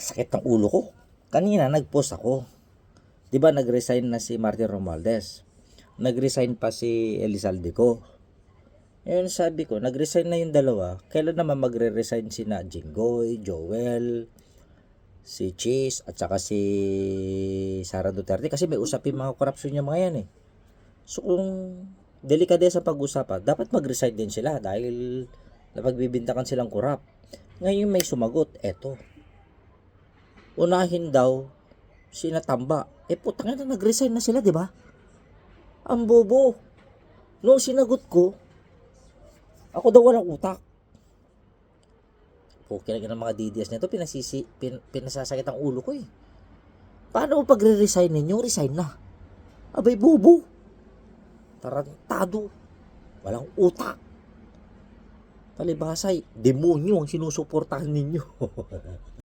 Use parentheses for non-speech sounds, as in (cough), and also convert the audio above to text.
sakit ng ulo ko. Kanina nag-post ako. 'Di ba nag-resign na si Martin Romualdez? Nag-resign pa si Elizalde ko. Ngayon sabi ko, nag-resign na yung dalawa. Kailan naman magre-resign si na Jinggoy, Joel, si Cheese, at saka si Sara Duterte? Kasi may usapin mga korupsyon yung mga yan eh. So kung delikadesa pag-usapan, dapat mag-resign din sila dahil napagbibintakan silang kurap. Ngayon may sumagot, eto. Unahin daw si Natamba. Eh putang na nag-resign na sila, di ba? Ang bobo. Noong sinagot ko, ako daw walang utak. Okay lang ng mga DDS nito, pinasisi, pin, pinasasakit ang ulo ko eh. Paano mo pagre-resign ninyo? Resign na. Abay, bobo. Tarantado. Walang utak. Palibasay, demonyo ang sinusuportahan ninyo. (laughs)